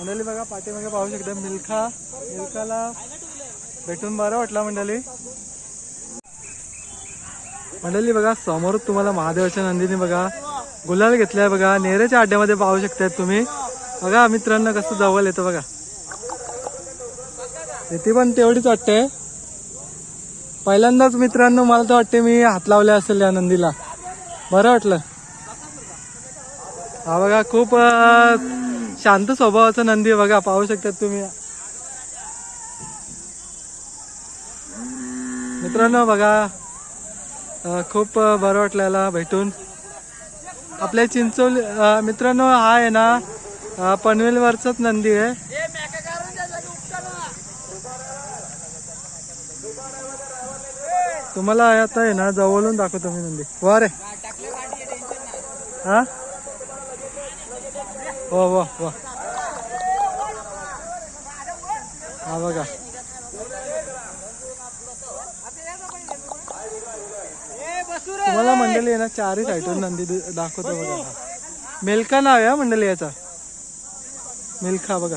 मंडळी बघा पाठीमागे पाहू शकता मिल्खा. मिल्खाला भेटून बरं वाटला मंडळी. मंडळी बघा समोर तुम्हाला महादेवाच्या नंदीने बघा. गुलाल घेतलाय बघा. नेरेच्या अड्ड्यामध्ये पाहू शकताय तुम्ही. बघा मित्रांनो कसं जवळ येतं बघा. येते पण तेवढीच वाटते. पहिल्यांदाच मित्रांनो मला तर वाटते मी हात लावले असेल या नंदीला. बरं वाटलं? हा बघा खूप शांत स्वभावाचा नंदी आहे बघा पाहू शकतात तुम्ही. मित्रांनो बघा खूप बरं वाटलं याला भेटून. आपल्या चिंचोली मित्रांनो हा आहे ना पनवेलवरचाच नंदी आहे. तुम्हाला आता आहे ना जवळून दाखवतो मी नंदी. वा रे हा? वा वा वा. हा बघा. तुम्हाला मंडळी आहे ना चारही साईडून नंदी दाखवतो बघा. मेलका नाव आहे मंडळी याचा. मेलखा बघा.